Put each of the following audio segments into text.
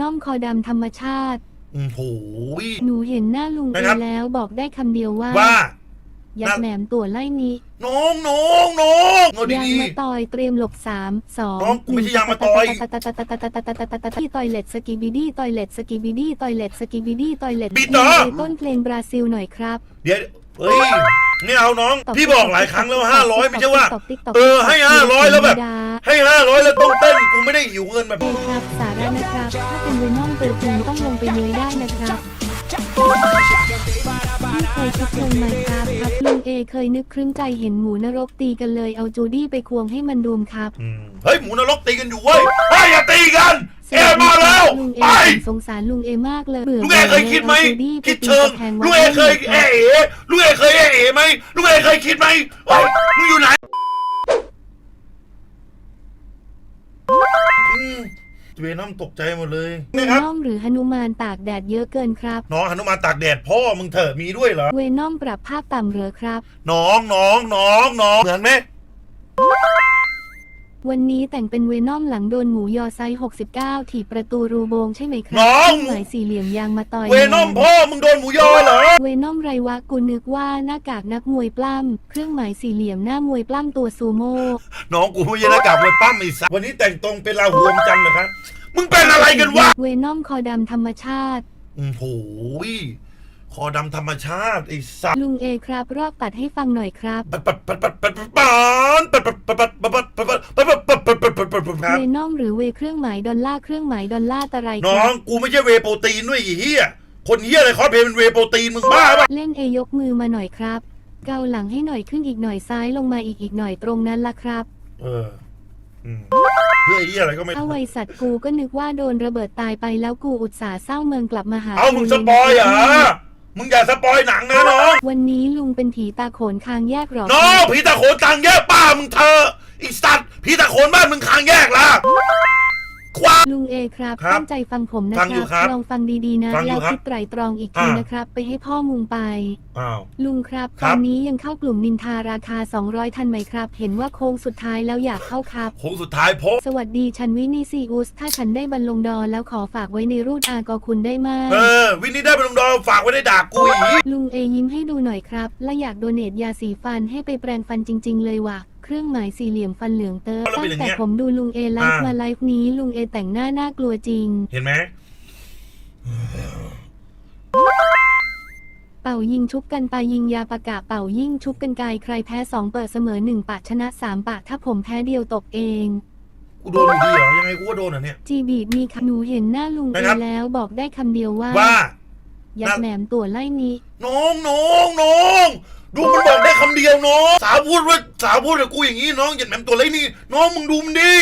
นอมคอดำธรรมชาติโอ้โหหนูเห็นหน้าลุงนะเอครับ แล้วบอกได้คำเดียวว่า ว่ายัดแหนมตัวไล่นี้ น้องน้องน้องเอายางดี มาตอยเตรียมหลบสามสองน้องกูไม่ใช่ยางมะตอย ที่ตอยเล็ตสกีบิดี้ตอยเล็ตสกีบิดี้ตอยเล็ตสกีบิดี้ตอยเล็ตบิดเหรอต้นเพลงบราซิลหน่อยครับ ๆเดี๋ยว เฮ้ยไม่เอาน้องตบพี่บอกหลายครั้งแล้วห้าร้อยไม่ใช่ว่าตบติ๊กตบเออให้500แล้วแบบดาให้ห้าร้อยแล้วต้องเต้นกูไม่ได้หิวเงินแบบเอครับสาระนะครับ ถ้าเป็นเวนอมตัวจริงต้องลงไปเลยได้นะครับ พี่เคยคิดเงินไหมครับครับลุงเอเคยนึกครึ่งใจเห็นหมูนรกตีกันเลยเอาจูดี้ไปควงให้มันดูมครับอืมเฮ้ยหมูนรกตีกันอยู่เว้ยเฮ้ยอย่าตีกัน เอมาแล้วลุงเอไปผมสงสารลุงเอมากเลยเบื่อลุงเอเคยคิดไหมอาจูดี้ไปคิดตีเชิงกำแพงวัดลุงเอเคยเอเอลุงเอเคยเอเอไหมลุงเอเคยคิดไหมเฮ้ยมึงอยู่ไหน เวน้ำตกใจหมดเลยเวนี่ครับ นอมหรือหนุมานตากแดดเยอะเกินครับ น้องหนุมานตากแดดพ่อมึงเถอะมีด้วยเหรอ เวนอมปรับภาพต่ำเหรอครับ น้องน้องน้องน้องเหมือนไหม วันนี้แต่งเป็นเวนอมหลังโดนหมูยอไซส์69 ถีบประตูรูโบงใช่ไหมครัน้อง เครื่องหมายสี่เหลี่ยมยางมาต่อยเวนอมพ่อมึงโดนหมูยอเหรอ เวนอมไรวะกูนึกว่าหน้ากากนักมวยปล้ำเครื่องหมายสี่เหลี่ยมหน้ามวยปล้ำตัวซูโม่น้องกูไม่ใช่หน้ากากมวยปั้มไอ้สัสวันนี้แต่งตรงเป็นลาหวมจันทร์เหรอครับ มึงเป็นอะไรกันวะเวนอมคอดำธรรมชาติ โอ้โหคอดำธรรมชาติไอ้สัสลุงเอครับ รอบตัดให้ฟังหน่อยครับ ปัดปัดปัดปัดปัดปัดปัดปัดปัดปัดปัดปัดปัดปัดปัดปัด ปัดปัดปัดปัดปัดปัดครับ เวนอมหรือเวเครื่องหมายดอลลาร์เครื่องหมายดอลลาร์ตะไรคน้อรังบกูไม่ใช่เวย์โปรตีนด้วยไอ้เหี้ย คนเหี้ยอะไรคอสเพลย์เป็นเวย์โปรตีนมึงบ้าปะเล่นเอยกมือมาหน่อยครับ เกาหลังให้หน่อยขึ้นอีกหน่อยซ้ายลงมาอีกอีกหน่อยตรงนั้นละครับ เอออืมเพื่อไอ้เหี้ยอะไรก็ไม่ถ้าไวสัตว์กูก็นึกว่าโดนระเบิดตายไปแล้วกูอุตส่าห์เศร้าเมืองกลับมาหาเอามึงสปอยเหรอ มึงอย่าสปอยหนังนะน้อง วันนี้ลุงเป็นผีตาโขนคางแยกหรอน้องผีตาโขนตังแยกป้ามึงเธอ ไอีสัตว์ผีตาโขนบ้านมึงคางแยกล่ะควาลุงเอครับครับตั้งใจฟังผมนะฟังคอยู่รับครับลองฟังดีๆนะ ฟังอยู่แล้วครับคิดไตรตรองอีกทีอ่าน นะครับ ไปให้พ่อมุงไป อ้าว ลุงครับ คตรับ อนนี้ยังเข้ากลุ่มนินทาราคา 200 ทันไหมครับ เห็นว่าโค้งสุดท้ายแล้วอยากเข้าครับ โค้งสุดท้ายพบสวัสดีฉันวินีซีอุส ถ้าฉันได้บรรลงดอแล้วขอฝากไว้ในรูดอากอคุณได้มากเออ วินนี่ได้เป็นลงดอฝากไว้ในดากกูอีกลุงเอยิ้มให้ดูหน่อยครับ และอยากโดเนทยาสีฟันให้ไปแปรงฟันจริง ๆ เลยว่ะ เครื่องหมายสี่เหลี่ยมฟันเหลืองเตอร์แล้วเป็ตั้นงอย่างแต่เงี้ยผมดูลุงเอไลฟ์อ่ามมาไลฟ์นี้ลุงเอแต่งหน้าน่ากลัวจริง เห็นไหมเป่ายิงชุบกันไปยิงยาปากกาเป่ายิ่งชุบกันไกลใครแพ้สองเปิดเสมอหนึ่งปากชนะสามปากถ้าผมแพ้เดียวตกเองกูโดนอยู่ดีเหรอยังไงกูก็โดนอะเนี่ยจีบีดมีคำหนูเห็นหน้าลุงเอนะครับแล้วบอกได้คำเดียวว่าว่ายัดแหนมตัวไล่นี้น้องน้องน้อง ดูมันบอกได้คำเดียวน้องสาวพูดว่าสาวพูดกับกูอย่างนี้น้องอย่าแหมมตัวเล็กนี่น้องมึงดูมันดิ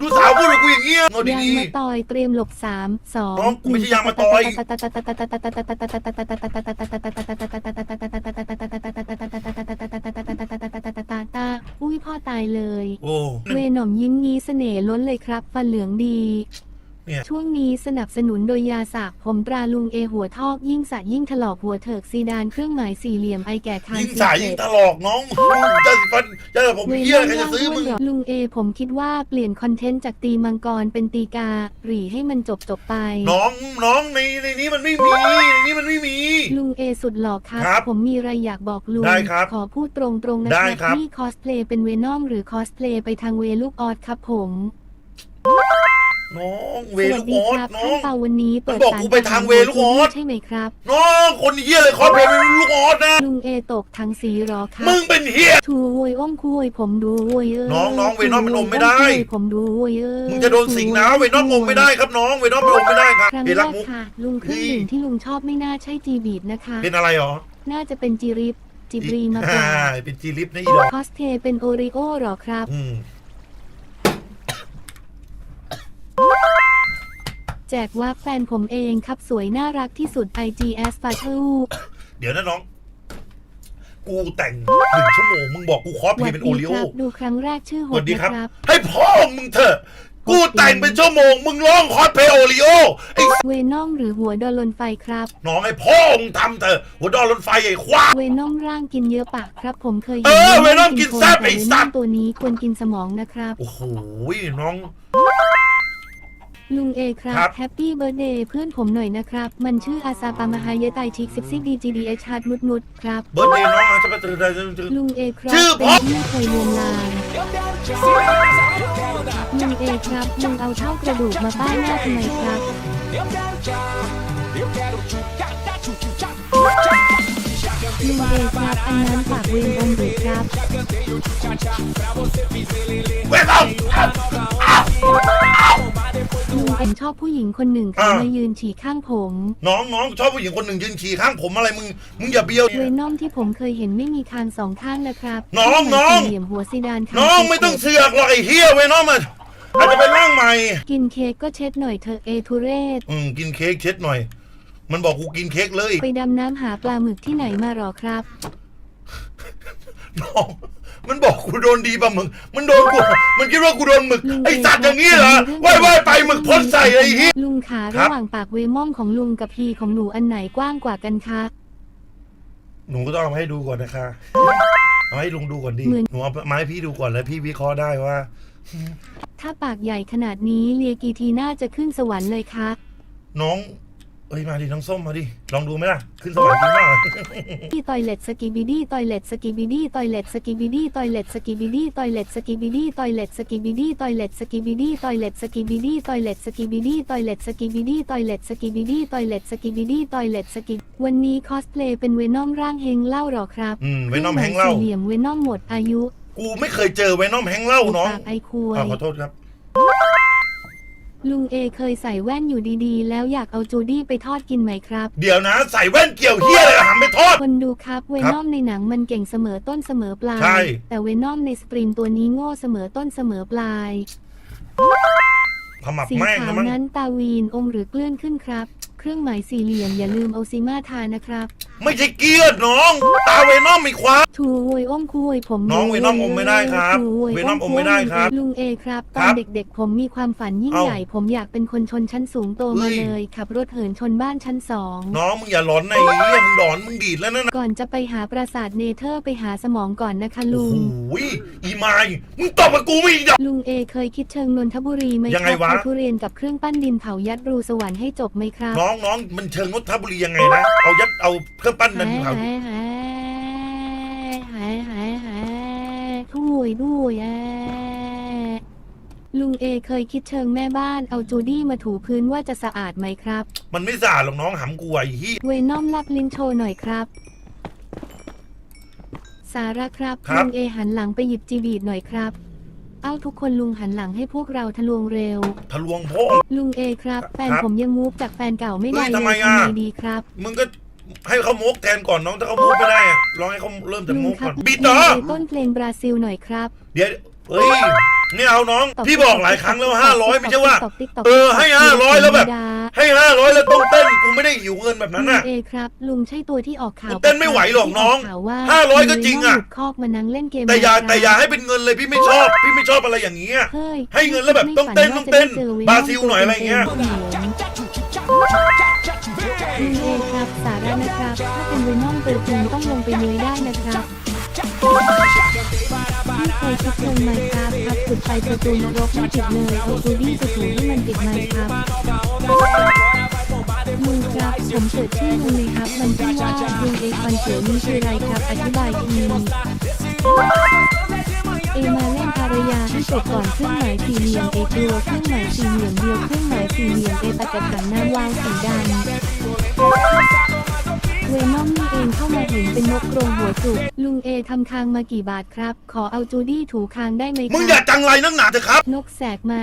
ดูสาวพูดกับกูอย่างเงี้ยเอายางดีมาตอยเตรียมหลบสามสองน้องกูไม่ใช่ยางมะตอยอุ้ยพ่อตายเลยๆโอ้ เวหน่อมยิ้มงี้เสน่ห์ล้นเลยครับฟันเหลืองดี เนี่ยช่วงนี้สนับสนุนโดยยาสระผมตราลุงเอหัวทอกยิ่งสัตยิ่งถลอกหัวเถิกซีดานเครื่องหมายสี่เหลี่ยมไอแก่คานยิ่งซีสายเจ็ยิ่งดถลอกน้องจะฟันจะผมเวเยี่ยลาใครจะย่างซื้อมึงอ้วนเหรอลุงเอผมคิดว่าเปลี่ยนคอนเทนต์จากตีมังกรเป็นตีกาหรี่ให้มันจบจบๆไป น้องน้องในในนี้มันไม่มีในนี้มันไม่มี ลุงเอสุดหล่อครับครับผมมีอะไรอยากบอกลุงได้ครับขอพูดตรงๆนะได้คครัรับนี่คอสเพลย์เป็นเวนอมหรือคอสเพลย์ไปทางเวลูกออสครับผม น้องเวสลูวัสกดีออสครับน้ท่าอนง เปาวันนี้เปิดมันบอกกูไปทางเวลูกออส ใช่ไหมครับ น้องคนเฮียเลยคอสเพลย์เป็นลูกออสนะ ลุงเอตกทางสีหรอครับมึงเป็นเฮียทูโวยอ้อมคุยผมดูโวยเออน้องน้องเวนอมมันอมไม่ได้ทูโวยอ้อคุยผมดูโวยเออมึงจะโดนสิงนะเวนอมงไม่ได้ครับน้องเวนอมงไม่ได้ครับครั้งเห็นแรรักกมุก ค่ะ ลุงเครื่องดื่มที่ลุงชอบไม่น่าใช่จีบีดนะคะ เป็นอะไรหรอน่าจะเป็นจีริปจิบรีมาเปอ่าล่าเป็นจีลิฟนะอีดอกคอสเพลย์เป็นโอริโอหรอครับ อืม แจกว่าแฟนผมเองครับสวยน่ารักที่สุด IGS f a t u เดี๋ยวนะน้อง กูแต่งหนึ่งชั่วโมง มึงบอกกูคอสเพลย์เป็นโอริโอครับดูครั้งแรกชื่อสหวัดสดีนะครับครับ ให้พ่อมึงเถอะ กูแต่งเป็นชั่วโมง มึงร้องคอสเพลย์โอริโอไอ้เวนอมหรือหัวดอลลนไฟครับ น้องให้พ่อมึงทำเถอะ หัวดอนรถไฟไอ้ควายเวนอมร่างกินเยอะปากครับ ผมเคยเออเวนอมกินแซ่บไอ้เวนสัอตมว์ตัวนี้ควรกินสมองนะครับ โอ้โห น้อง ลุงเอครับครับ แฮปปี้เบิร์ดเดย์เพื่อนผมหน่อยนะครับ มันชื่ออาซาปามหายะไตชิกซิกซิกดีจีดีเอชาร์ดมุดมุดครับ เบิร์ดเดย์น้องอาจจะไปตื่นได้ตื่นตื่น ลุงเอครับชื่อเป็นเพราะที่เคยลวนลามลุงเอครับลุงเอาเท่ากระดูกมาป้ายหน้าทำไมครับ ลุงเอครับอันนั้นปากเวรอมหรือครับ เว้ยต้อง ลุงผมชอบผู้หญิงคนหนึ่งเขาอ่ามมายืนฉี่ข้างผมน้องน้องชอบผู้หญิงคนหนึ่งยืนฉี่ข้างผมอะไรมึงมึงอย่าเบี้ยว เวนอมที่ผมเคยเห็นไม่มีคางสองข้างนะครับน้องที่มัน้องสี่เหลี่ยมหัวซีดานคางน้องไม่ต้องเสือกหรอกไอ้เฮียเว้ยน้องมาอาจจะเป็นร่างใหม่ กินเค้กก็เช็ดหน่อยเถอะเอทุเรศอืมกินเค้กเช็ดหน่อย มันบอกกูกินเค้กเลย ไปดำน้ำหาปลาหมึกที่ไหนมาหรอครับ น้อง มันบอกกูโดนดีป่ะมึงมันโดนกู มันคิดว่ากูโดนหมึก ไอ้สัตว์อย่างนี้เหรอว่ายว่ายไปหมึกพ่นใส่ไอ้เฮีย ลุงขาครัระบหว่างปากเวมอมของลุงกับพีของหนูอันไหนกว้างกว่ากันคะ หนูก็ต้องเอามาให้ดูก่อนนะคะเอาให้ลุงดูก่อนดิหนูเอามาให้พี่ดูก่อนแล้วพี่วิเคราะห์ได้ว่า ถ้าปากใหญ่ขนาดนี้เลียกีทีน่าจะขึ้นสวรรค์เลยคะน้อง เอ้ยมาดิน้องส้มมาดิลองดูไหมล่ะ ขึ้นสวรรค์จริงป่ะที่ตอยเล็ตสกีบิดี้ตอยเล็ตสกีบิดี้ตอยเล็ตสกีบิดี้ตอยเล็ตสกีบิดี้ตอยเล็ตสกีบิดี้ตอยเล็ตสกีบิดี้ตอยเล็ตสกีบิดี้ตอยเล็ตสกีบิดี้ตอยเล็ตสกีบิดี้ตอยเล็ตสกีบิดี้ตอยเล็ตสกีบิดี้ตอยเล็ตสกีบิดี้ตอยเล็ตสกีวันนี้คอสเพลย์เป็นเวนอมร่างเฮงเล่าหรอครับอืมเวนอมแฮงเล่าสี่เหลี่ยมเวนอมหมดอายุ กูไม่เคยเจอไว้น้อมแฮงเล่าน้องปากไอคุยอ่าขอโทษครับ ลุงเอเคยใส่แว่นอยู่ดีๆ แล้วอยากเอาจูดี้ไปทอดกินไหมครับ เดี๋ยวนะใส่แว่นเกี่ยวเฮียอะไรหันไปทอด คนดูครับเวนอมในหนังมันเก่งเสมอต้นเสมอปลาใช่ยแต่เวนอมในสปรินตัวนี้โง่เสมอต้นเสมอปลาย ขมับสีแม่งขานะวมั้งนั้นตาวีนอมหรือเกลื่อนขึ้นครับ เครื่องหมายสี่เหลี่ยมอย่าลืมเอาซีมาทานะครับ ไม่ใช่เกียร์น้อง ตาเวนอมไม่คว้า ถูอวยอมคุยผมน้องเวนอมอมไม่ได้ครับถูยเวนอมอมไม่ได้ครับลุงเอครับตคอรันบเด็กๆ ผมมีความฝันยิ่งเอ้าใหญ่ ผมอยากเป็นคนชนชั้นสูงโตมาเฮ้ยเลย ขับรถเหินชนบ้านชั้นสองน้องมึงอย่าหลอนในะไอ้เฮียมึงหลอนมึงดีดแล้วนั่นนะก่อนจะไปหาปราสาทเนเธอร์ไปหาสมองก่อนนะคะโอ้ลุงโหอีมายมึงตอบกับกูไม่อีกเหรอลุงเอเคยคิดเชิงนนทบุรีไหมยังคไงรับวะเอาทุเรียนกับเครื่องปั้นดินเผายัดรูสวรรค์ให้จบไหมครับน้องน้องมันเชิงนนทบุรียังไงนะ เอายัดเอาเครื่องปั้นนันเผาหายหายหายหายหายทุยด้วยอะลุงเอเคยคิดเชิงแม่บ้านเอาจูดี้มาถูพื้นว่าจะสะอาดไหมครับ มันไม่สะอาดหรอกน้องหำกูไอ้เฮียเวนอมลับลิ้นโชว์หน่อยครับ สาระครับ ลุงเอหันหลังไปหยิบจีบีดหน่อยครับ เอ้าทุกคนลุงหันหลังให้พวกเราทะลวงเร็ว ทะลวงพ่อ ลุงเอครับ แฟนครับผมยังมูฟจากแฟนเก่าไม่ได้เฮ้ยเลทำไมยอะ ทำไงดีครับ มึงก็ให้เขามุกแทนก่อนน้องถ้าเขามุกไม่ได้อะลองให้เขาเริ่มจากลุงมุกครัก่บอนบิดเหรอลุงต้นเพลงบราซิลหน่อยครับเดี๋ยวเฮ้ยนี่เอาน้อง ตพี่บอกหลายครั้งแล้วห้าร้อยไม่ใช่ว่าตบติ๊กตบเออให้ติ๊กตบ500แล้วแบบธรรมดาให้ห้าร้อยแล้วต้องเต้น กูไม่ได้หิวเงินแบบนั้นลุน่ะงเอครับ ลุงใช่ตัวที่ออกข่าวกูเต้นไม่ไหวหรอกน้องที่ข่าวว่า500ก็จริงอะ ลุหลุดคอกมานั่งเล่นเกมแต่อย่านะครับแต่อย่าให้เป็นเงินเลยพี่ไม่ชอบ พี่ไม่ชอบอะไรอย่างเงี้ย เฮ้ยให้เงินแล้วแบบต้องเต้นต้องเต้นไม่ฝัว่จะได้เจอบราซิลหน่อยอะไรเงี้ย ลุงเอครับสาระนะครับ ถ้าเป็นเวนอมตัวจริงต้องลงไปเลยได้นะครับพี่เคยคิดเชิงไหมครับครับจุดไฟประตูนรกไม่ติดเลยเอาจูดี้ไปถูให้มันติดไหมครับ ลุงครับผมเสิร์ชชื่อลุงเลยครับ มันชื่อว่าลุงเอคอนเขียวนี่คืออะไรครับ อธิบายทีเอมาเล่นภรรยาให้เสร็จก่อนเครื่องหมายสี่เหลี่ยมเอกลัวเครื่องหมายสี่เหลี่ยมเดียวเครื่องหมายสี่เหลี่ยมเอตัดกระถางน้ำวางสีดำเวนอมนี่เองเข้ามาเห็นเป็นนกกรงหัวจุกลุงเอทำคางมากี่บาทครับ ขอเอาจูดี้ถูคางได้ไหมครับมึงอย่าจังไรนักหนาเถอะครับ นกแสกมา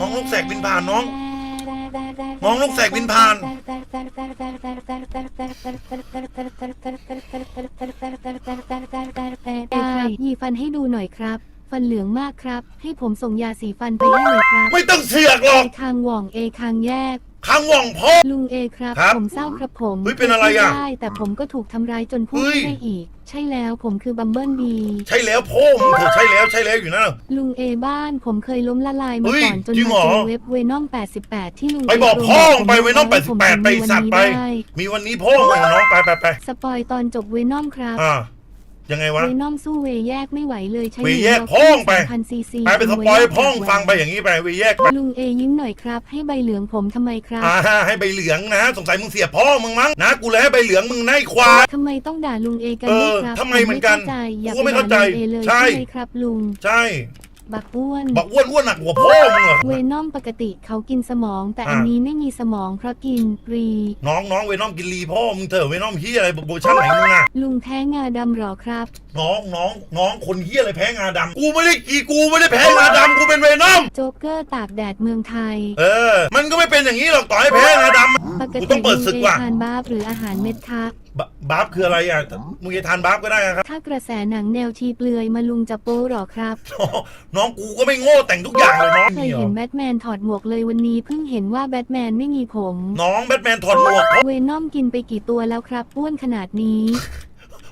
น้องนกแสกบินผ่านน้อง น้องนกแสกบินผ่านได้ยีฟันให้ดูหน่อยครับ ฟันเหลืองมากครับ ให้ผมส่งยาสีฟันไปให้หน่อยครับไม่ต้องเสือกหรเออก คางหว่องเอคางแยก ข้างว่องพ่อ ลุงเอครับ ครับผมเศร้าครับผมเฮ้ยเป็นอะไรอะพูดม่ได้แต่ผมก็ถูกทำร้ายจนพูดเฮ้ย ไม่ได้อีก ใช่แล้วผมคือบัมเบิลบีใช่แล้วพ่อมึงเถอะใช่แล้วใช่แล้วอยู่นั่นน่ะ ลุงเอบ้านผมเคยล้มละลายมาเฮ้ยก่อนจนจริงมาเหรอเจอเว็บเวนอม88 ที่ลุงไปบอกเพ่อมึงไปไว้น้องผม88ไปมีวันสัตว์นี้ไปด้มีวันนี้พ่อมึงกับน้องไปไปไปสปอยตอนจบเวนอมครับ อ่า ยังไงวะ เวนอมสู้เวแยกไม่ไหวเลยใช้เวแยกหนึ่พ้องไป พันซีซีไปเป็นสปอยให้พ่องฟังไปอย่างนี้ไปไปแยกไปลุงเอยิ้มหน่อยครับ ให้ใบเหลืองผมทำไมครับ อ่าให้ใบเหลืองนะ สงสัยมึงเสียพ่อมึงมั้งนะกูเลยให้ใบเหลืองมึงนะไอ้ควาย ทำไมต้องด่าลุงเอกันเอด้วยอครับทำไมเหมือนกันผไเข้าใจอย่ากูก็ไปไม่ด่าเข้าใจลุงเอเลยใช่ ใช่ไหมครับลุง ใช่ บักอ้วนบอกอ้วนอ้วนหนักหัวพ่อมึงเหรอเวนอมปกติเขากินสมอง แต่อ่าอันนี้ไม่มีสมองเพราะกินรี น้องน้องเวนอมกินรีพ่อมึงเถอะเวนอมเฮียอะไรเวอร์ชันไหนมึงอะลุงแพ้งาดำหรอครับ น้องน้องน้องคนเฮียอะไรแพ้งาดำกูไม่ได้กีกูไม่ได้แพ้งาดำกูเป็นเวนอม โจ๊กเกอร์ตากแดดเมืองไทย เออ มันก็ไม่เป็นอย่างนี้หรอกต่อให้แพ้งาดำ ปกกูติต้องเปิดศึกลุงว่ะเอทานบาฟหรืออาหารเม็ดคะ บะบาฟคืออะไรอะ มึงจะทานบาฟก็ได้นะครับ ถ้ากระแสหนังแนวชีเปลือยมาลุงจะโป้หรอครับ น้องน้องกูก็ไม่โง่แต่งทุกอย่างเลยน้องเคยนี่หรเห็อนแบทแมนถอดหมวกเลยวันนี้เพิ่งเห็นว่าแบทแมนไม่มีผม น้องแบทแมนถอดหมวกเพราะเวนอมกินไปกี่ตัวแล้วครับอ้วนขนาดนี้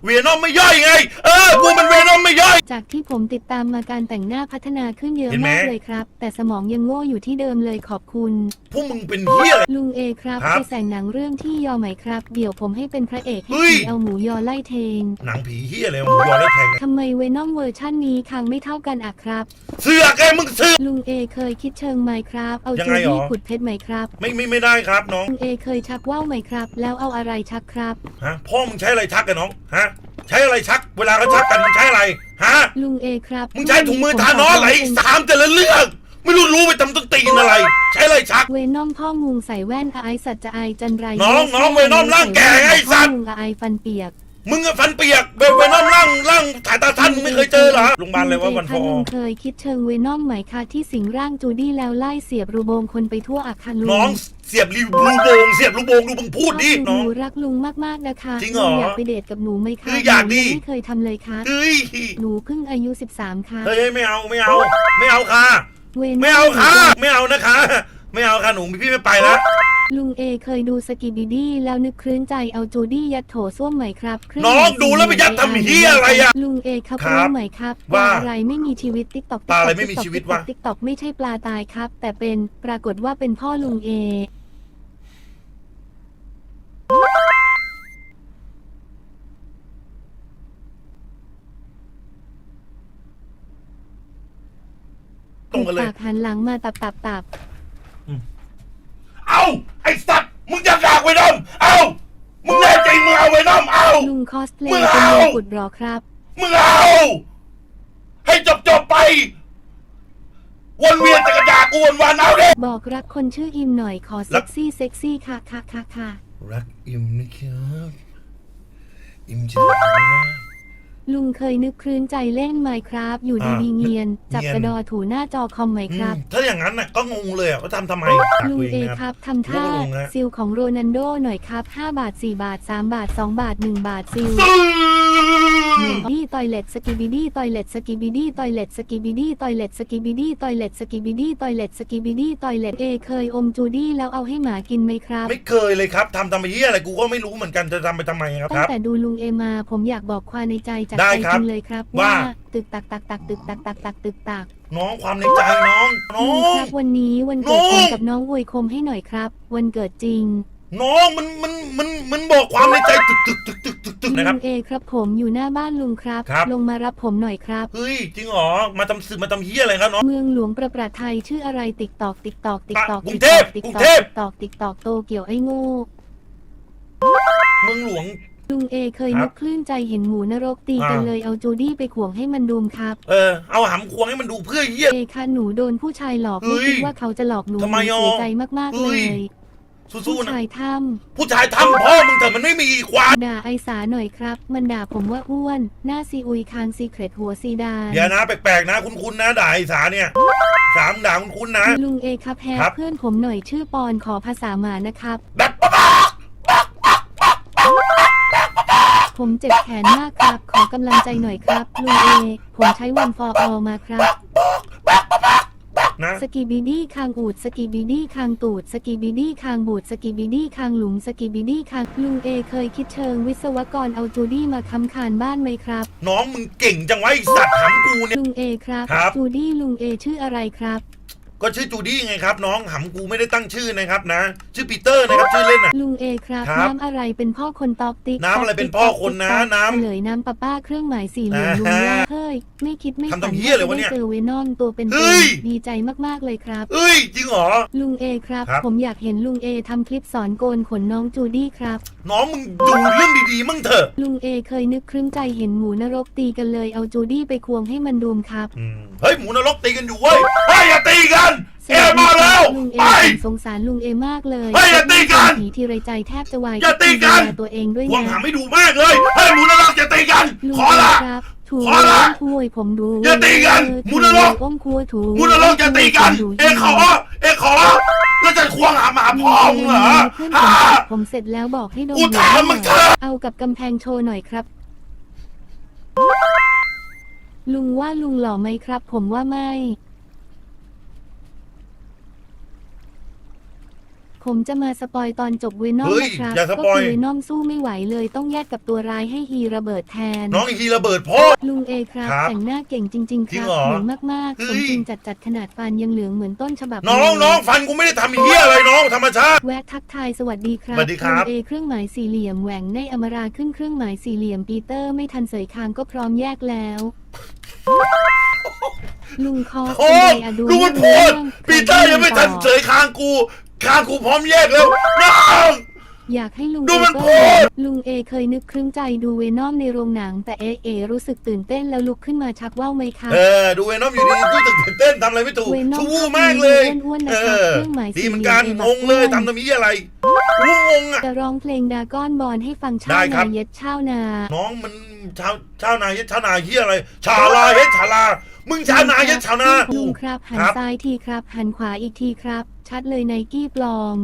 เวนอมไม่ย่อยไง เออกูมันเวนอมไม่ย่อย จากที่ผมติดตามมาการแต่งหน้าพัฒนาขึ้นเยอะเห็นไหม มากเลยครับ แต่สมองยังโง่อยู่ที่เดิมเลยขอบคุณ พวกมึงเป็นเฮียอะไร ลุงเอครับครับไปแสงหนังเรื่องที่ยอไหมครับ เดี๋ยวผมให้เป็นพระเอกให้เฮ้ย ผีเอาหมูยอไล่เทงหนังผีเฮียอะไรมึงยอมได้แทงทำไมเวนอมเวอร์ชั่นนี้คางไม่เท่ากันอะครับ เสือกไงมึงเสือก ลุงเอเคยคิดเชิงไหมครับ เอายังจูไงหรอ ดี้ขุดเพชรไหมครับ ไม่ไม่ไม่ได้ครับน้องลุงเอเคยชักว่าวไหมครับ แล้วเอาอะไรชักครับ ฮะพ่อมึงใช้อะไรชักกันน้องฮะใช้อะไรชัก เวลาเขาชักกันมึงใช้อะไรฮะลุงเอครับมึงใช้ถุงมือทานอนไหลสามแต่ละเรื่องไม่รู้รู้ไปทำต้นตีนอะไร ใช้อะไรชัก เวนอมพ่องูใส่แว่นไอสัจจะไอจันไรน้องน้องเวนอมร่างแก่ไอ้สัตว์พ่องูไอฟันเปียก มึงอะฟันเปียกเวเวนอมร่างร่างถ่ายตาท่านมึงไม่เคยเจอเหรอโรงพยาบาลเลยว่าวันพลุองเคยคิดเชิงเวนอมไหมคะที่สิงร่างจูดี้แล้วไล่เสียบรูโบงคนไปทั่วอาคารลุงน้องเสียบรีลูโบงเสียบลูโบงดูมึงพูดดิชอบน้องหนูรักลุงมากๆนะคะจริงเหรอนูอยากไปเดทกับหนูไหมคะเอออยากดิ หนูงไม่เคยทำเลยค่ะ เฮ้ยหนูเพิ่งอายุ 13 ค่ะ เฮ้ยไม่เอาไม่เอา ไม่เอาค่ะ เวนไม่เอาค่ะ ไม่เอานะคะ ไม่เอาค่ะหนูพี่ไม่ไปแล้ว ลุงเอเคยดูสกิบิดี้แล้วนึกคลื้นใจเอาจูดี้ยัดโถส้วมไหมครับเครื่น้องดูแล้วไปยัดทำเหี้ยอะไรอะลุงเอครับครับรู้ไหมครับปว่าลาอะไรไม่มีชีวิตติ๊กตอกปลาอะไรไม่มีชีวิตวะ ติ๊กตอกไม่ใช่ปลาตายครับ แต่เป็นปรากฏว่าเป็นพ่อลุงเอ ตรงกันเลย ปากหันหลังมาตับตับตับ เอาไอ้สัตว์มึงจะด่าไว้น้อมเอามึงแน่จริงมึงเอาไว้น้อมเอาลุงคอสเพลมึย์งเป็นเอามงกุฎหรอครับ มึงเอา ให้จบจบๆไป วนเวียนแต่กระดาษกูวนวานเอาเด้บอกรักคนชื่ออิมหน่อยขอรัเซ็กกซี่เซ็กซี่ค่ะค่ะค่ะค่ะรักอิมนะครับอิมจ๋า ลุงเคยนึกคลื้นใจเล่นไมครับ อยู่อ่าดีๆเงียน จับเงียนกระดอถูหน้าจอคอมไหมอืครับมถ้าอย่างนั้นน่ะก็งงเลยอะว่าทำทำไมลุงตัวเอนะครับทำท่าลุงนะซิลของโรนันโดหน่อยครับ 5 บาท 4 บาท 3 บาท 2 บาท 1 บาทซิล ซื้อนี่ตอยเล็ตสกิบิดี้ตอยเล็ตสกิบิดี้ตอยเล็ตสกิบิดี้ตอยเล็ตสกิบิดี้ตอยเล็ตสกิบิดี้ตอยเล็ตสกิบิดี้ตอยเล็ตเอเคยอมจูดี้แล้วเอาให้หมากินไหมครับ ไม่เคยเลยครับทำทำไปเหี้ยอะไรกูก็ไม่รู้เหมือนกันจะทำไปทำไมครับตั้คงรับแต่ดูลุงเอมาผมอยากบอกความในใจจากได้ใจครัจบริงเลยครับว่าว่าตึกตักตักตักตึกตักตักตักตึกตักน้องความในใจน้องน้ลุองงครับวันนี้วันเกิดน้องผมกับน้องอวยคมให้หน่อยครับ วันเกิดจริง น้องมันมันมันมันบอกความในใจตึกตึกตึกตึกตึกตึกนะครับลุงเอครับผมอยู่หน้าบ้านลุงครับ ครับ ลงมารับผมหน่อยครับ เฮ้ยจริงเหรอมาทำสื่อมาทำเฮียอะไรครับน้อง เมืองหลวงประประไทยชื่ออะไรติ๊กตอกติ๊กตอกติ๊กตอกกรุงเทพติ๊กกรุงตอกเทพติ๊กตอกติ๊กตอกโตเกี่ยวไอ้โง่เมืองหลวง ลุงเอเคยครับนึกคลื่นใจเห็นหมูนรกตีกันอ่า เลยเอาจูดี้ไปขวงให้มันดูมครับเออเอาหำควงให้มันดูเพื่อเฮีย เอค่ะหนูโดนผู้ชายหลอกเฮ้ไม่ยคิดว่าเขาจะหลอกหนูทำไมหนูอะเสียใจมากๆเฮ้เลย ย สู้ผู้ๆนะชายถ้ผู้ชายทำพ่อมึงแต่มันไม่มีควายำด่าไอสาหน่อยครับ มันด่าผมว่าอ้วน หน้าซีอุยคางซีเครตหัวซีดานอย่านะแปลกๆนะ คุ้นๆนะด่าไอ้สาเนี่ยสามด่าคุ้นๆนะลุงเอครับแฮครับ เพื่อนผมหน่อยชื่อปอนขอภาษาหมานะครับแบบป๊าผมเจ็บแขนมากครับ ขอกำลังใจหน่อยครับลุงเอ ผมใช้วันฟอร์ออมาครับ นะสกีบิดี้คางอูดสกีบิดี้คางตูดสกีบิดี้คางบูดสกีบิดี้คางหลุมสกีบิดี้คางลุงเอเคยคิดเชิงวิศวกรเอาจูดี้มาค้ำคานบ้านไหมครับ น้องมึงเก่งจังวะไอ้สัตว์หำกูเนี่ยลุงเอครับ ครับ จูดี้ลุงเอชื่ออะไรครับ ก็ชื่อจูดี้ไงครับ น้องหำกูไม่ได้ตั้งชื่อนะครับนะ ชื่อปีเตอร์นะครับชื่อเล่นอะ ลุงเอครับครับ น้ำอะไรเป็นพ่อคนตอกติ๊กน้ำอะไรเป็นพ่อคนนะต๊อกน้ำ เฉลยน้ำป้าป้าเครื่องหมายสี่เหลี่ยมลุงอ่าฮะล่าเฮ้ยไม่คิดไม่ทำฝัทำเหี้ยเลยวะเนี่ยได้เจอเวนอมตัวเป็นเฮ้ยๆดีใจมากๆเลยครับ เอ้ย จริงเหรอ ลุงเอครับ ครับ ผมอยากเห็นลุงเอทำคลิปสอนโกนขนน้องจูดี้ครับ น้องมึงดูเรื่องดีๆมั่งเถอะลุงเอเคยนึกครึ่งใจเห็นหมูนรกตีกันเลยเอาจูดี้ไปควงให้มันดูมครับ อืมเฮ้ยหมูนรกตีกันอยู่เว้ยเฮ้ยอย่าตีกันเอมาแล้ว ลุงเอไปผมสงสารลุงเอมากเลยเฮ้ยอย่าตีกันผีทีไรใจแทบจะวายอย่าตีกัน ดูแลตัวเองด้วยหวังนะหาไม่ดูมากเลยเฮ้ยหมูนรกอย่าตีกัน ลุงขอเอละ ครับถูขอละคุยผมดูอย่าตีกันเออหมูนรกถูอ้อมครัวถูหมูนรกอย่าตีกันถูเอ็งขอเอ็งขอแล้วจะควงหาหมาพ่อมึงเหรอเพื่อนฮะผมผมเสร็จแล้วบอกให้ดมกูถามมึงเถอะ เอากับกำแพงโชว์หน่อยครับ ลุงว่าลุงหล่อไหมครับ ผมว่าไม่ ผมจะมาสปอยตอนจบเวนอมเฮ้ยนะครับอย่าสก็ปอย คือเวนอมสู้ไม่ไหวเลยต้องแยกกับตัวร้ายให้ฮีระเบิดแทน น้องอีฮีระเบิดพ่อ ลุงเอครับครับแต่งหน้าเก่งจริง ๆ คจริรังบเหรอเหมือนมากๆเฮ้สย มจริงจัดๆขนาดฟันยังเหลืองเหมือนต้นฉบับน้องเลยน้องฟันกูไม่ได้ทำไอ้เหี้ยอะไรน้องธรรมชาติ แวะทักทายสวัสดีครับสวัสดีครับ ลุงเอเครื่องหมายสี่เหลี่ยมแหว่งในอมราขึ้นเครื่องหมายสี่เหลี่ยมปีเตอร์ไม่ทันเสยคางก็พร้อมแยกแล้ว ลุงคอสโอ้เป็นไงอะดูดูมันโพดเรื่องปีเตอร์ยังไม่ทันเสยคางกู คางกูพร้อมแยกแล้วน้อง อยากให้ลุงดูมันเอโพก็ดลุงเอเคยนึกครึ่งใจดูเวนอมในโรงหนัง แต่เอเอรู้สึกตื่นเต้นแล้วลุกขึ้นมาชักว่าวไหมคะเออดูเวนอมอยู่ดีๆรู้สึกตื่นเต้นทำอะไรไม่ถูกเวนอมชู้มากเลยอ้วนๆเอนะครับอเครื่องหมายดีเหมือนกันสี่เหลี่ยมงงเลยแบบอ้วนทำทำนี้ยอะไรกูงงอะจะร้องเพลงดากอนบอลให้ฟังชาได้วครันาบเย็ดชาวนา น้องมันชาวชาวนาเฮ็ดชาวนาเฮียอะไรชาลาเฮ็ดชาลามึงชาวนาเฮ็ดชาวนาลุงครับ หันครับซ้ายทีครับ หันขวาอีกทีครับ ชัดเลยไนกี้ปลอม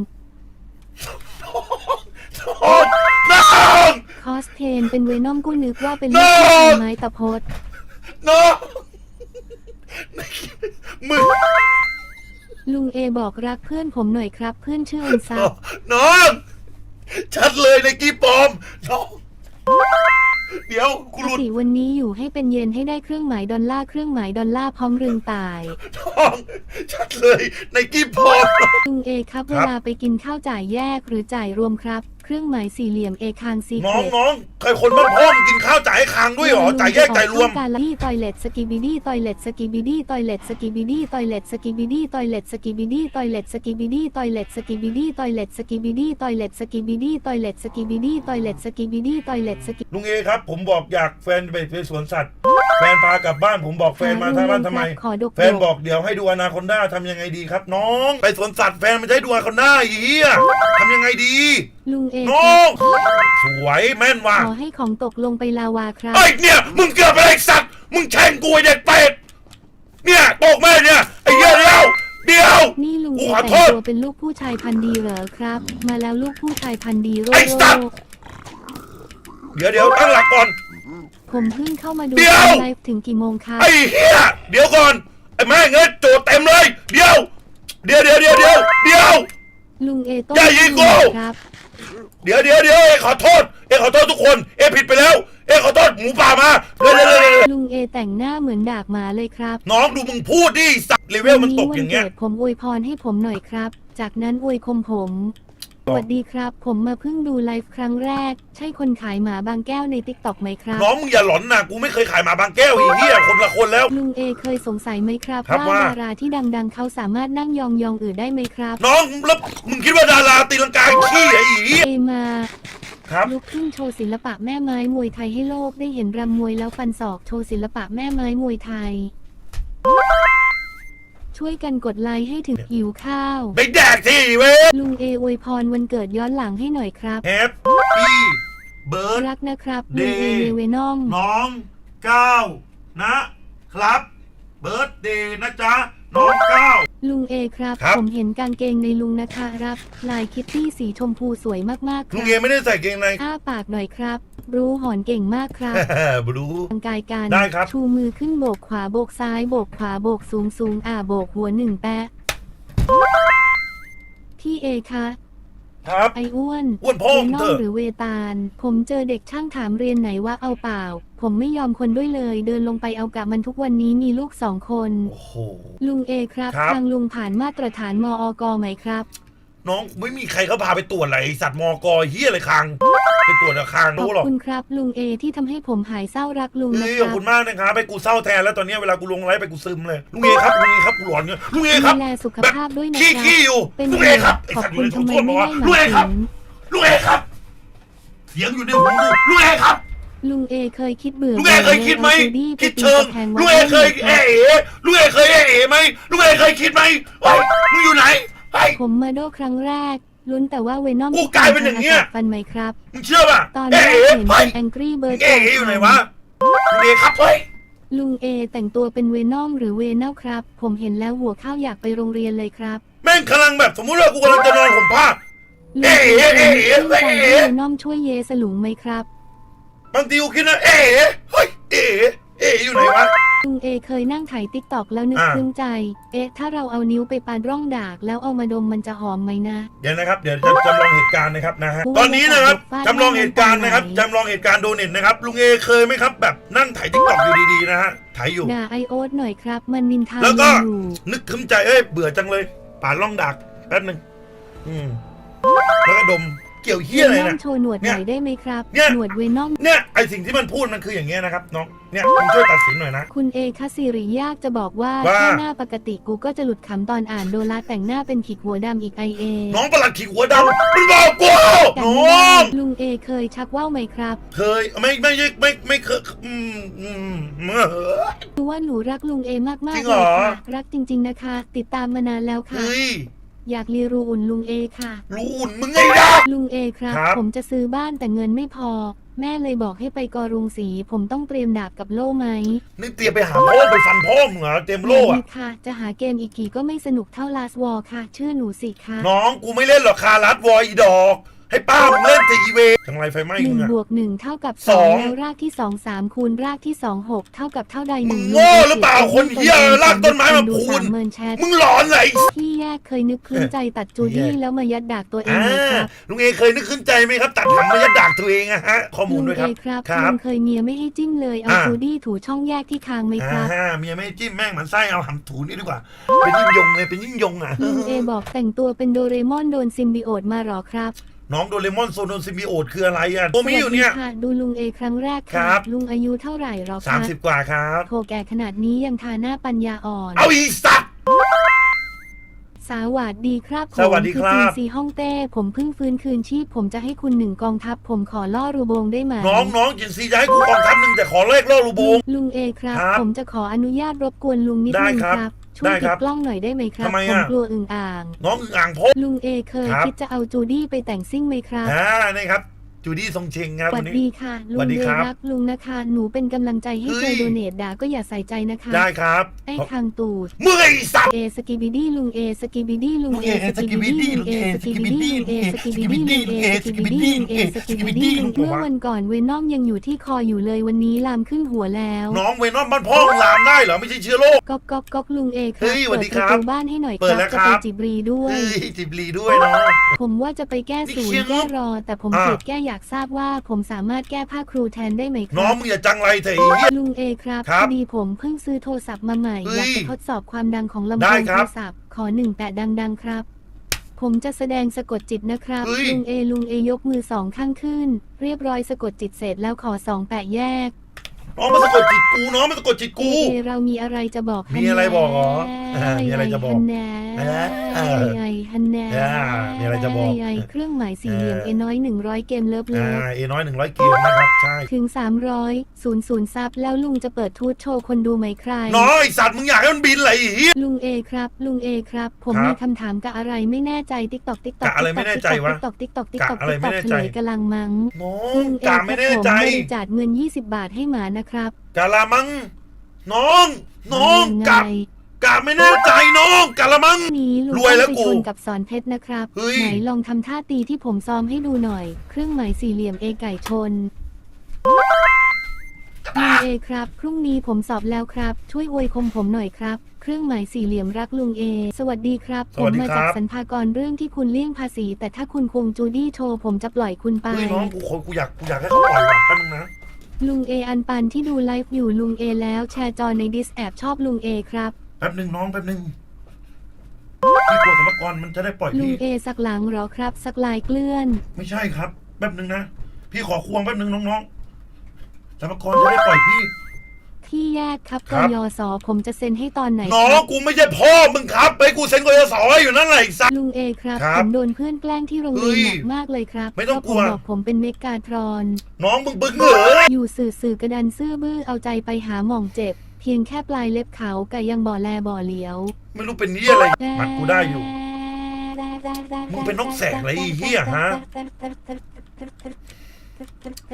น้องน้องคอสเพนเป็นเวนอมกู้นึกว่าเป็นน้ลูอกงผู้ชายไม้ตะพดน้องมึงลุงเอบอกรักเพื่อนผมหน่อยครับ เพื่อนชื่ออันซับน้อง ชัดเลยในกี้ปลอมน้อง เดี๋ยวกูหลุดสีวันนี้อยู่ให้เป็นเย็นให้ได้เครื่องหมายดอลลาร์เครื่องหมายดอลลาร์พร้อมรึงตายน้องชัดเลยในกี้ปลอมน้องลุงเอครับครัเวบลาไปกินข้าวจ่ายแยกหรือจ่ายรวมครับ เครื่องหมายสี่เหลี่ยมเอคางซีน้เคองรตน้องใครคนบ้านพ่อมงกินข้าวจ่ายให้คางด้วยเหรอจ่ายแยกจ่ายรวมการที่ตอยเล็ตสกิบิดี้ตอยเล็ตสกิบิดี้ตอยเล็ตสกิบิดี้ตอยเล็ตสกิบิดี้ตอยเล็ตสกิบิดี้ตอยเล็ตสกิบิดี้ตอยเล็ตสกิบิดี้ตอยเล็ตสกิบิดี้ตอยเล็ตสกิบิดี้ตอยเล็ตสกิบิดี้ตอยเล็ตสกิบิดี้ตอยเล็ตสกิลุงเอครับ ผมบอกอยากแฟนไปไปสวนสัตว์ แฟนพากลับบ้านผมบอกแฟนมาทางบ้านทำไมขอดกแฟนบอกเดี๋ยวให้ดูอนาคอนด้าทำยังไงดีครับ น้อง ไปสวนสัตว์แฟนมันจะให้ดูอนาคอนด้าอีเหี้ยทำยังไงดี ลุงเอน้องสวยแม่นว่ะขอให้ของตกลงไปลาวาครับไอ้ยเนี่ย มึงเกือบไปไอ้สัตว์ มึงแช่งกูไอ้เด็กเป็ด เนี่ยตกแม่เนี่ย ไอ้เหี้ยเดียวเดียวนี่ลุงกูเอขอแต่โทงษตัวเป็นลูกผู้ชายพันธุ์ดีเหรอครับ มาแล้วลูกผู้ชายพันธุ์ดีโรไอ้สัตว์โรเดี๋ยวเดี๋ยวตั้งหลักก่อน ผมเพิ่งเข้ามาดูเดี๋ยวไลฟ์ถึงกี่โมงครับไอ้เหี้ยเดี๋ยวก่อนไอ้แม่งเอ้ยโจทย์เต็มเลย เดี๋ยว เดี๋ยวเดี๋ยวเดี๋ยวเดี๋ยวเดี๋ยวลุงเอต้องอย่ายิงกูครับ เดี๋ยวเดี๋ยวเดี๋ยวเอ้ขอโทษ เอ้ขอโทษทุกคน เอ้ผิดไปแล้ว เอ้ขอโทษหมูป่ามาเดี๋ยวเดี๋ยวเดี๋ยวเดี๋ยวลุงเอแต่งหน้าเหมือนดากหมาเลยครับน้องดูมึงพูดดิสัตว์เลเวลมันตกอย่างเงี้ย วันนี้วันเกิดผมอวยพรให้ผมหน่อยครับ จากนั้นอวยคมผม สวัสดีครับ ผมมาเพิ่งดูไลฟ์ครั้งแรก ใช่คนขายหมาบางแก้วในติ๊กต็อกไหมครับน้องมึงอย่าหลอนนะกูไม่เคยขายหมาบางแก้วอีเหี้ยคนละคนแล้ว ลุงเอเคยสงสัยไหมครับครับว่า ว่าดาราที่ดังๆ เขาสามารถนั่งยองยองๆอือได้ไหมครับ น้องแล้วมึงคิดว่าดาราตีลังกาขี้ไอ้อีเหี้ยเอมาครับ ลุกขึ้นโชว์ศิลปะแม่ไม้มวยไทยให้โลกได้เห็นรำมวยแล้วฟันศอกโชว์ศิลปะแม่ไม้มวยไทย ช่วยกันกดไลค์ให้ถึงหิวข้าว ไปแดกที่เว้ยลุงเออวยพรวันเกิดย้อนหลังให้หน่อยครับแฮปปี้เบิร์ด รักนะครับเดลุงย์เอเลเวนอมน้องก้าวนะครับ เบิร์ดเดย์นะจ๊ะ น้องก้าว ลุงเอครับ ครับ ผมเห็นกางเกงในลุงนะครับ ลายคิตตี้สีชมพูสวยมากๆคลุรังบเอไม่ได้ใส่เกงใน อ้าปากหน่อยครับ รู้หอนเก่งมากครับบลูร่างกายกันได้ครับ ชูมือขึ้นโบกขวาโบกซ้ายโบกขวาโบกสูงสูงอ่าโบกหัวหนึ่งแปะพี่เอคะครับ ไอ้อ้วนอ้วนพ่อเวมึงนอเถมอะหรือเวตาล ผมเจอเด็กช่างถามเรียนไหนว่าเอาเปล่า ผมไม่ยอมคนด้วยเลย เดินลงไปเอากะมันทุกวันนี้มีลูกสองคน โอ้โห ลุงเอครับครับ ทางลุงผ่านมาตรฐานมอกไหมครับ น้องไม่มีใครเขาพาไปตรวจอะไรไอ้สัตว์มอกอเฮียอะไรคังไปตรวจอะคังขอบรู้หรอกคุณครับ ลุงเอที่ทำให้ผมหายเศร้ารักลุงเฮ้นะยคขอรับบคุณมากนะครับไปกูเศร้าแทนแล้วตอนนี้เวลากูลงไลฟ์ไปกูซึมเลยลุงเอครับลุงเอครับกูหลอนเนี่ยลุงเอครับ ดูแลสุขภาพด้วยนะขี้ครับขี้อยู่เป็นลุงเอครับไอ้ขอบสัตว์อคุยู่ณในทำถุงไมโทษบอกไม่ว่าให้หลุงมาเอครับ ลุงเอถึงครับ เสียงอยู่ในหูกูลุงเอครับ ลุงเอเคยคิดเบื่อลุงเอเคยคิดไหมอาจูดี้ไปคิดตีเชิงตะแพงวัดลุงเอเคยได้เอ๋ไหมครับลุงเอเคยเอ๋ไหมลุงเอเคยคิดไหมเฮ้ยมึงอยู่ไหนเฮ้ยผมมาโดครั้งแรกลุ้นแต่ว่าเวนอมกูกลายเป็นอย่างเงี้ยฟันไหมครับมึงเชื่อป่ะตอนเอ๋แรกเห็นเฮ้เป็ยนแองกี้เบิร์ดเอ๋อยู่ไหนวะลุงเอครับเฮ้ยลุงเอแต่งตัวเป็นเวนอมหรือเวนอลครับ ผมเห็นแล้วหัวข้าวอยากไปโรงเรียนเลยครับ แม่งกำลังแบบสมมุติว่ากูกำลังจะนอนผมผ้าลุงเอ๋เอเอ๋เป็นเอ๋ที่เอ๋ใจให้เวนอมช่วยเยสลุงไหมครับ บางทีกูคิดนะเอ๋เฮ้ยเอ๋เอ๋อยู่ไหนวะ ลุงเอเคยนั่งถ่ายติ๊กตอกแล้วนึกอ่าคลึ้มใจ เอ๊ะ ถ้าเราเอานิ้วไปปาดร่องดาก แล้วเอามาดมมันจะหอมไหมนะ เดี๋ยวนะครับ เดี๋ยวจะจำลองเหตุการณ์นะครับนะฮะผู้ตอนนี้นะครับฟาดจำลองเหตุการณ์นะครับไหนจำลองเหตุการณ์โดเน็ตนะครับ ลุงเอเคยไหมครับ แบบนั่งถ่ายทิกตอกอยู่ดีๆนะฮะถ่ายอยู่ ด่าไอโอ๊ตหน่อยครับ มันนินทาแล้วก็อยู่นึกขึ้นใจเอ้ยเบื่อจังเลย ป่าดล่องดักแป๊บหนึงอืมแล้วก็ดมเกี่ยวเฮียอะไรเวนอนะ มโชว์หนวดหน่อยได้ไหมครับ เนี่ย หนวดเวนอม เนี่ยไอสิ่งที่มันพูดมันคืออย่างเงี้ยนะครับน้องเนี่ยคุณช่วยตัดสินหน่อยนะ คุณเอคาสิริยากจะบอกว่าว่าถ้าหน้าปกติกูก็จะหลุดขำตอนอ่านโดลาแต่งหน้าเป็นขีดหัวดำอีกไอเอน้องประหลัดขีหัวดำมันบอกกูแต่น้ไม่อได้งลุงเอเคยชักว่าวไหมครับเคยไม่ไม่ไม่ไม่ไม่เคยอืมอืมเมื่อรู้ว่าหนูรักลุงเอมากจริๆงเลเหรยอ ค่ะรักจริง ๆนะคะ ติดตามมานานแล้วค่ะ เฮ้ย อยากเรียรูอุ่นลุงเอค่ะ รู้อุ่นมึงไงนะ ลุงเอครับ ครับ ผมจะซื้อบ้านแต่เงินไม่พอ แม่เลยบอกให้ไปกอรุงศรีผมต้องเตรียมดาบกับโล่ไหมนี่เตรียมไปหาพ่อไปฟันพ่อมึงเหรอเตรียมโล่ไม่อะมีค่ะ จะหาเกมอีกกี่ก็ไม่สนุกเท่าลาสวอลค่ะชื่อหนูสิค่ะ น้องกูไม่เล่นหรอกคารัดวอยอีดอก ให้ป้ามึงเล่นแต่อีเวจังไรไฟไหม้หนึ่มึงงอะ บวกหนึ่งเท่ากับสสอองงแล้วรากที่สองสามคูณรากที่สองหกเท่ากับเท่าใดหมึนึ่งงโง่หรือเปล่าคนเหี้ยรากต้นไม้มาดูพูนสามเมินแชทมึงหลอนเลยที่แยกเคยนึกคลื้นใจตัดจูดี้เหี้ยแล้วมายัดดากตัวเองอ่าไหมครับลุงเอเคยนึกขึ้นใจไหมครับ ตัดหางมายัดดากตัวเองอะฮะ ข้อมูลลุงด้วยเอครับครับลุงเคยเมียไม่ให้จิ้มเลยเอาอ่า จูดี้ถูช่องแยกที่คางไหมคอ่ารับฮะเมียไม่ให้จิ้มแม่งมันไส้เอาหำถูนี่ดีกว่า เป็นยิ่งยงเลยเป็นยิ่งยงอะลุงเอบอกแต่งตัวเป็นโดเรมอนโดนซิมบิโอตมาหรอครับ น้องโดเรมอนโซโนซิมิโอตคืออะไรอะตัวมีอยู่เนี่ยสวัสดีค่ะดูลุงเอครั้งแรกครัค่ะบลุงอายุเท่าไหร่หรอสามคะสิบกว่าครับโถแก่ขนาดนี้ยังทาหน้าปัญญาอ่อน เอาอีสัตว์สวัสดีครับผมสวัสดีครับอจีซีฮ่องเต้ ผมเพิ่งฟื้นคืนชีพ ผมจะให้คุณหนึ่งกองทัพ ผมขอล่อรูโบงได้ไหมน้องน้องจินซีจะให้กูกองทัพหนึ่งแต่ขอเลขล่อลูโบงลุงเอครับครับ ผมจะขออนุญาตรบกวนลุงนิดได้นึงครับ ครับช่ได้วยคติรัดบกล้องหน่อยได้ไหมครับทำไมผมอะกลัวอึ่งอ่าง น้องอึ่งอ่างพบ ลุงเอเคยครับ คิดจะเอาจูดี้ไปแต่งซิ่งไหมครับ อ่านี่ครับ จูดี้ทรงเชงครับสวัวัสนนี้ ดีค่ะ ลุสวังสดีเดครับ รักลุงนะคะ หนูเป็นกำลังใจให้เฮ้เจอยโดเนทด่าก็อย่าใส่ใจนะคะได้ครับไอ้คางตูดมึงไอ้สัตว์เอสกิบิดี้ลุงเอสกิบิดี้ลุงลุงเอเอสกิบิดี้ลุงเอสกิบิดี้ลุงเอสกิบิดี้ลุงเอสกิบิดี้ลุงเอสกิบิดี้ลุงเมื่อวันก่อนเวนอมยังอยู่ที่คออยู่เลยวันนี้ลามขึ้นหัวแล้วน้องเวนอมบ้านพ่อมึงลามได้เหรอไม่ใช่เชื้อโรคก๊อกก๊อกก๊อกลุงเอครัเฮ้ยสวัสดีครับเปิดประตูบ้านให้หน่อยคเปิดรับแล้วจะครัไปบจิบรีด้วยเฮ้ยจิบลีด้วยเนาะผมว่าจะไปแก้ศูนนี่ย์เชียงแก้รอแต่ผมอ่าเกลียดแก้อยากทราบว่าผมสามารถแก้ผ้าครูแทนได้ไหมคน้อรังบ มึงอย่าจังไรเถอะไอ้เหี้ย ลุงเอครับครับพอดีผมเพิ่งซื้อโทรศัพท์มาใหม่ เฮ้ยอยากจะทดสอบความดังของลำได้โพงคโทรับรศัพท์ ขอหนึ่งแปดดังๆครับ ผมจะแสดงสะกดจิตนะครับ เฮ้ย ลุงเอลุงเอยกมือสองข้างขึ้น เรียบร้อยสะกดจิตเสร็จแล้วขอสองแปะแยก น้องมาสะกดจิตกูน้องมาสะกดจิตกู เอเรามีอะไรจะบอกมีอะไรบอกเหรออ่ามีอะไรจะบอกฮันแน่อ่าไอฮันแน่อ่ามีอะไรจะบอกไอเครื่องหมายสี่เหลี่ยมอ่าเอน้อยหนึ่งร้อยเกมเลิฟเลิอ่าฟเอน้อยหนึ่งร้อยเกมนะครับใช่ถึงสามร้อยศูนย์ศูนย์ซับแล้วลุงจะเปิดทูตโชว์คนดูไหมใคร น้องไอสัตว์มึงอยากให้มันบินอะไรไอ้เหี้ย ลุงเอครับ ลุงเอครับ ผมครับมีคำถามกับอะไรไม่แน่ใจติ๊กตอกติ๊กตอกกะอะไรไม่แน่ใจวะติ๊กตอกติ๊กตอกติ๊กตอกกะอะไรติ๊กไม่ตอกแน่เฉใจ ลยกำลังมังน้องลุงเอกะคไม่รับแน่ผมใจ บริจาคเงิน 20 บาทให้หมานะครับกะละมัง น้อง น้องยังกะไงกะไม่แน่ใจน้องกะละมัง นี้ลุงรวยแล้วต้องกูไปชนกับสอนเพชรนะครับ เฮ้ย ไหนลองทำท่าตีที่ผมซ้อมให้ดูหน่อย เครื่องหมายสี่เหลี่ยมเอไก่ชนลุงเอครับ พรุ่งนี้ผมสอบแล้วครับ ช่วยอวยคมผมหน่อยครับ เครื่องหมายสี่เหลี่ยมรักลุงเอ สวัสดีครับ สผวัมสดีมาครับจากสรรพากรเรื่องที่คุณเลี่ยงภาษี แต่ถ้าคุณคงจูดี้โชว์ผมจะปล่อยคุณไป เฮ้ยน้องกูขอกูอยากกูอยากให้เขาปล่อยว่ะแป๊บนึงนะ ลุงเออันปันที่ดูไลฟ์อยู่ลุงเอแล้วแชร์จอในดิสแอบชอบลุงเอครับแป๊บหนึ่งน้องแป๊บหนึ่งพี่กลัวสมกรมันจะได้ปล่อยลุงพี่เอสักหลังเหรอครับ สักลายเกลื่อน ไม่ใช่ครับ แป๊บหนึ่งนะ พี่ขอควงแป๊บหนึ่งน้องๆสมกรจะได้ปล่อยพี่ ที่แยกครับคกรับ ยศผมจะเซ็นให้ตอนไหนน้อคงรับกูไม่ใช่พ่อมึงครับไปกูเซ็นกยศอยู่นั่นแหละไอ้สัส ลุงเอครับครับผมโดนเพื่อนแกล้งที่โรงเรียนเฮ้ยหนักมากเลยครับไม่ต้องเพราะผมกลัวบอกผมเป็นเมกาทรอน น้องมึงบึ้งเหรออยู่สื่อสื่อกระดันซื่อบื้อเอาใจไปหาหม่องเจ็บ เพียงแค่ปลายเล็บเขากะยังบ่อแลบ่อเหลียวไม่รู้เป็นนี้อะไรมัดกูได้อยู่ มึงเป็นนกแสกอะไรไอ้เหี้ยฮะ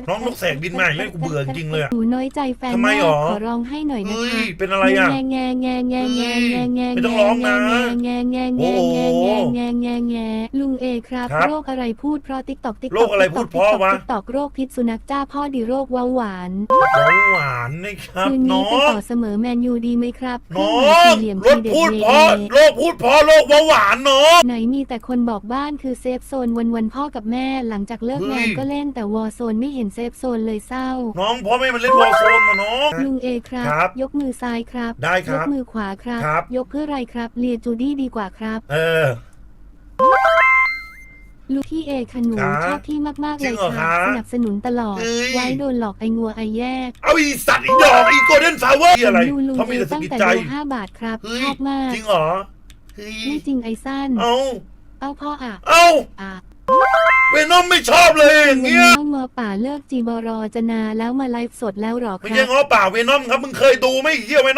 น้องนกแสกบินมาอย่างนี้กูเบื่อจริงเลยอะ หนูน้อยใจแฟนทำไมมากหรอขอร้องให้หน่อยนะเฮ้ย คะเป็นอะไรอะ แงแงแงแงแงแงแงไม่ต้องร้องนะแงแงแงโอ้แงโหแงแงแงแงลุงเอครับ ครับโรคอะไรพูดเพราะติ๊กตอกติ๊กโรคอะไรพูดเพราะวะ ติ๊กตอกโรคพิษสุนัขจ้าพ่อดีโรคเบาหวาน เบาหวานนะครับ คืนน้นี้อไปงต่อเสมอแมนยูดีไหมครับน้อเครื่งหมายสี่เหลี่ยมรทีถเด็ดพูดเยเพราะโรคพูดเพราะโรคเบาหวานน้อง ไหนมีแต่คนบอกบ้านคือเซฟโซนวันวันๆพ่อกับแม่หลังจากเลิกเฮ้งานยก็เล่นแต่วอร์โซนไม่เห็นเซฟโซนเลยเศร้า น้องพ่อแม่มันเล่นวอลโซนมาน้อง ลุงเอครับ ครับยกมือซ้ายครับ ได้ครับยกมือขวาครับ ครับ ยกเพื่ออะไรครับเลียจูดี้ดีกว่าครับ เออ ลูกพี่เอขนูครับชอบพี่มากๆจริเลยงเหรอค่ะครับสนับสนุนตลอด เอ้ย ไว้โดนหลอกไองัวไอแยกเอาอีสัตว์อีดอกอีโกลเด้นฟลาเวอร์อะไรดูลุงเขามีเอแต่สตั้งกิดแต่ใจ โลห้าบาทครับเฮ้ย ชอบมากจริงเหรอเฮ้ยไม่จริงไอสั้น เอาเอาพ่ออะ เอาอะ เวนอมไม่ชอบเลยอย่างวันเงี้ยนี้เมื่อป่าเลิกจีบรอจะนาแล้วมาไลฟ์สดแล้วหรอคไม่รัใช่บ ง้อป่าเวนอมครับมึงเคยดูไหมไอ้เฮียเวนอม